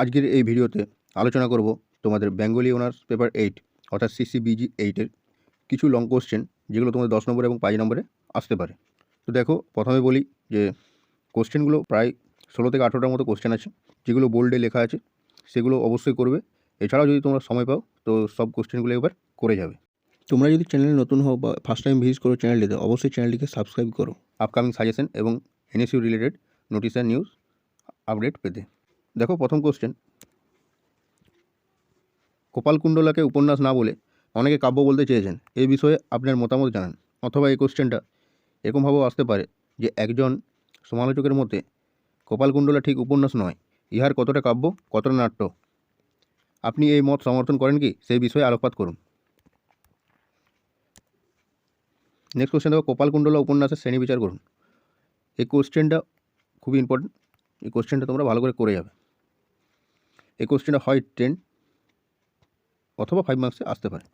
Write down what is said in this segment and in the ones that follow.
আজকের এই ভিডিওতে আলোচনা করব তোমাদের বেঙ্গলি অনার্স পেপার এইট অর্থাৎ সিসিবিজি এইটের কিছু লং কোশ্চেন যেগুলো তোমাদের দশ নম্বরে এবং পাঁচ নম্বরে আসতে পারে। তো দেখো, প্রথমে বলি যে কোশ্চেনগুলো প্রায় ষোলো থেকে আঠেরোটার মতো কোশ্চেন আছে, যেগুলো বোল্ডে লেখা আছে, সেগুলো অবশ্যই করবে। এছাড়াও যদি তোমরা সময় পাও, তো সব কোশ্চেনগুলো এবার করে যাবে। তোমরা যদি চ্যানেলে নতুন হও বা ফার্স্ট টাইম ভিজিট করো চ্যানেলটিতে অবশ্যই চ্যানেলটিকে সাবস্ক্রাইব করো। আপকামিং সাজেশন এবং NSU related notice and news update পেতে। দেখো প্রথম কোশ্চেন কপালকুণ্ডলাকে উপন্যাস না বলে অনেকে কাব্য বলতে চেয়েছেন। এই বিষয়ে আপনার মতামত জানান। অথবা এই কোশ্চেনটা এরকমভাবেও আসতে পারে যে একজন সমালোচকের মতে কপালকুণ্ডলা ঠিক উপন্যাস নয়। ইহার কতটা কাব্য, কতটা নাট্য? আপনি এই মত সমর্থন করেন কি? সেই বিষয়ে আলোকপাত করুন। নেক্সট কোশ্চেন দেখো কপালকুণ্ডলা উপন্যাসের শ্রেণি বিচার করুন। এই কোশ্চেনটা খুবই ইম্পর্টেন্ট এই কোশ্চেনটা তোমরা ভালো করে করে যাবে। এই কোশ্চেনটা হয় টেন অথবা ফাইভ মার্কসে আসতে পারে।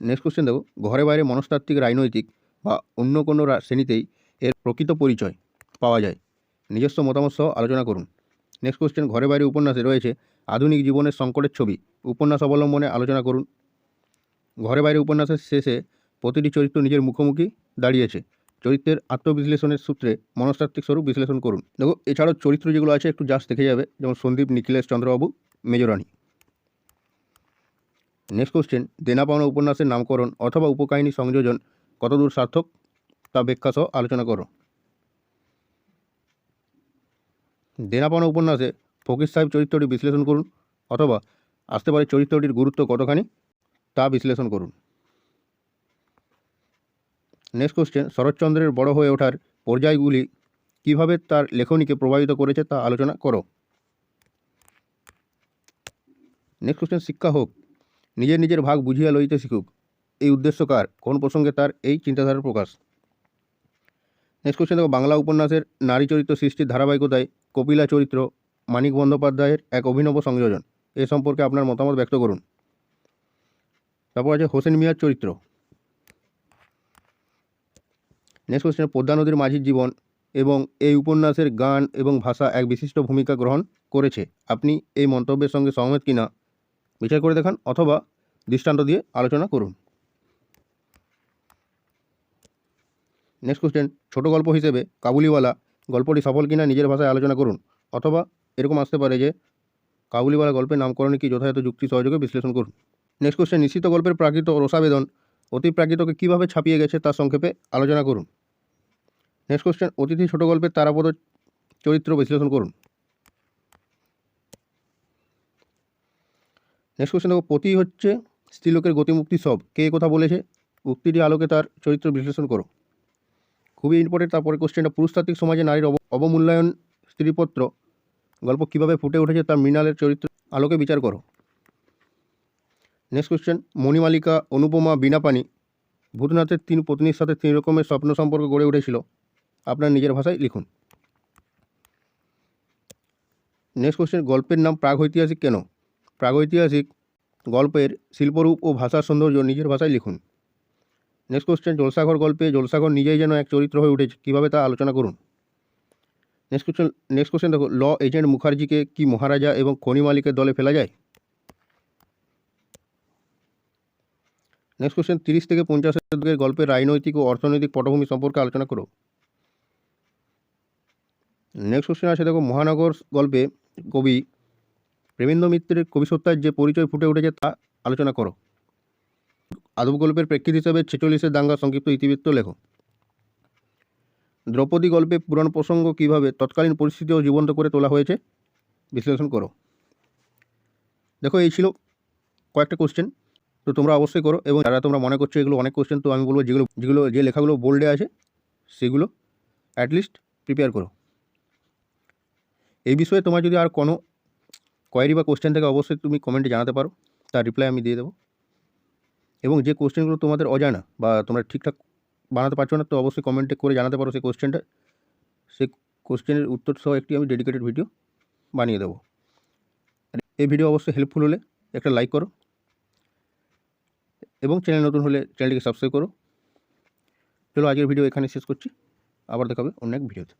নেক্সট কোশ্চেন দেখো, ঘরে বাইরে মনস্তাত্ত্বিক, রাজনৈতিক বা অন্য কোনো শ্রেণীতেই এর প্রকৃত পরিচয় পাওয়া যায়। নিজস্ব মতামত সহ আলোচনা করুন। নেক্সট কোশ্চেন ঘরে বাইরে উপন্যাসে রয়েছে আধুনিক জীবনের সংকটের ছবি। উপন্যাস অবলম্বনে আলোচনা করুন। ঘরে বাইরে উপন্যাসের শেষে প্রতিটি চরিত্র নিজের মুখোমুখি দাঁড়িয়েছে। চরিত্রের আত্মবিশ্লেষণের সূত্রে মনস্তাত্ত্বিক স্বরূপ বিশ্লেষণ করুন। দেখো, এছাড়াও চরিত্র যেগুলো আছে, একটু জাস্ট দেখে যাবে। যেমন সন্দীপ, নিখিলেশ, চন্দ্রবাবু মেজরানি নেক্সট কোশ্চেন দেনা পাওনা উপন্যাসের নামকরণ অথবা উপকাহিনী সংযোজন কতদূর সার্থক? তা ব্যাখ্যা সহ আলোচনা করো। দেনা পাওনা উপন্যাসে ফকির সাহেব চরিত্রটি বিশ্লেষণ করুন অথবা আসতে পারে চরিত্রটির গুরুত্ব কতখানি? তা বিশ্লেষণ করুন। নেক্সট কোশ্চেন শরৎচন্দ্রের বড় হয়ে ওঠার পর্যায়গুলি কীভাবে তার লেখনীকে প্রভাবিত করেছে তা আলোচনা করো। নেক্সট কোশ্চেন শিক্ষা হোক। নিজের নিজের ভাগ বুঝিয়া লইতে শিখুক। এই উদ্দেশ্য কার? কোন প্রসঙ্গে তার এই চিন্তাধারার প্রকাশ? নেক্সট কোশ্চেন দেখো, বাংলা উপন্যাসের নারী চরিত্র সৃষ্টির ধারাবাহিকতায় কপিলা চরিত্র মানিক বন্দ্যোপাধ্যায়ের এক অভিনব সংযোজন। এ সম্পর্কে আপনার মতামত ব্যক্ত করুন। তারপর আছে হোসেন মিয়ার চরিত্র। নেক্সট কোশ্চেন পদ্মা নদীর মাঝির জীবন এবং এই উপন্যাসের গান এবং ভাষা এক বিশিষ্ট ভূমিকা গ্রহণ করেছে। আপনি এই মন্তব্যের সঙ্গে সহমত কিনা, বিচার করে দেখান অথবা দৃষ্টান্ত দিয়ে আলোচনা করুন। নেক্সট কোশ্চেন ছোট গল্প হিসেবে কাবুলিওয়ালা গল্পটি সফল কিনা নিজের ভাষায় আলোচনা করুন অথবা এরকম আসতে পারে যে কাবুলিওয়ালা গল্পের নামকরণে কি যথাযথ যুক্তি সহযোগে বিশ্লেষণ করুন। নেক্সট কোশ্চেন নিশ্চিত গল্পের প্রাকৃত রসাবেদন অতি প্রাকৃতকে কীভাবে ছাপিয়ে গেছে তার সংক্ষেপে আলোচনা করুন। নেক্সট কোশ্চেন, অতিথি ছোট গল্পের তারাপদ চরিত্র বিশ্লেষণ করুন। নেক্সট কোশ্চেন দেখো, পতি হচ্ছে স্ত্রীলোকের গতিমুক্তি সব। কে কথা বলেছে? উক্তিটি আলোকে তার চরিত্র বিশ্লেষণ করো। খুবই ইম্পর্টেন্ট তারপরে কোশ্চেনটা, পুরুষতাত্ত্বিক সমাজে নারীর অবমূল্যায়ন স্ত্রীপত্র গল্প কীভাবে ফুটে উঠেছে তার মৃণালের চরিত্র আলোকে বিচার করো। নেক্সট কোশ্চেন মণিমালিকা, অনুপমা বীণাপানি ভূতনাথের তিন পত্নীর সাথে তিন রকমের স্বপ্ন সম্পর্ক গড়ে উঠেছিল। আপনার নিজের ভাষায় লিখুন। নেক্সট কোশ্চেন গল্পের নাম প্রাগৈতিহাসিক কেন? প্রাগৈতিহাসিক গল্পের শিল্পরূপ ও ভাষার সৌন্দর্য নিজের ভাষায় লিখুন। নেক্সট কোশ্চেন জলসাঘর গল্পে জলসাঘর নিজেই যেন এক চরিত্র হয়ে উঠেছে, কীভাবে তা আলোচনা করুন? নেক্সট কোশ্চেন নেক্সট কোশ্চেন দেখো, ল এজেন্ট মুখার্জিকে কি মহারাজা এবং খনি মালিকের দলে ফেলা যায়? নেক্সট কোশ্চেন তিরিশ থেকে পঞ্চাশের যুগের গল্পের রাজনৈতিক ও অর্থনৈতিক পটভূমি সম্পর্কে আলোচনা করো। নেক্সট কোশ্চেন আছে দেখো, মহানগর গল্পে কবি প্রেমেন্দ্র মিত্রের কবিসত্তার যে পরিচয় ফুটে উঠেছে তা আলোচনা করো। আদব গল্পের প্রেক্ষিত হিসাবে ছেচল্লিশের দাঙ্গা সংক্ষিপ্ত ইতিবৃত্ত লেখো। দ্রৌপদী গল্পে পুরাণ প্রসঙ্গ কীভাবে তৎকালীন পরিস্থিতিও জীবন্ত করে তোলা হয়েছে, বিশ্লেষণ করো। দেখো, এই ছিল কয়েকটা কোশ্চেন তো তোমরা অবশ্যই করো এবং যারা তোমরা মনে করছ এগুলো অনেক কোশ্চেন তো আমি বলব যেগুলো যেগুলো, যে লেখাগুলো বোল্ডে আছে, সেগুলো অ্যাটলিস্ট প্রিপেয়ার করো। এই বিষয়ে তোমার যদি আর কোনো কোয়ারি বা কোশ্চেন থাকে, অবশ্যই তুমি কমেন্টে জানাতে পারো, তার রিপ্লাই আমি দিয়ে দেবো। এবং যে কোশ্চেনগুলো তোমাদের অজানা বা তোমরা ঠিকঠাক বানাতে পারছ না, তো অবশ্যই কমেন্টে করে জানাতে পারো সেই কোশ্চেনটা সেই কোশ্চেনের উত্তর সহ একটি আমি ডেডিকেটেড ভিডিও বানিয়ে দেবো। এই ভিডিও অবশ্যই হেল্পফুল হলে একটা লাইক করো। এবং চ্যানেল নতুন হলে চ্যানেলটিকে সাবস্ক্রাইব করো। চলো আজকের ভিডিও এখানে শেষ করছি। আবার দেখাবে অন্য এক ভিডিওতে।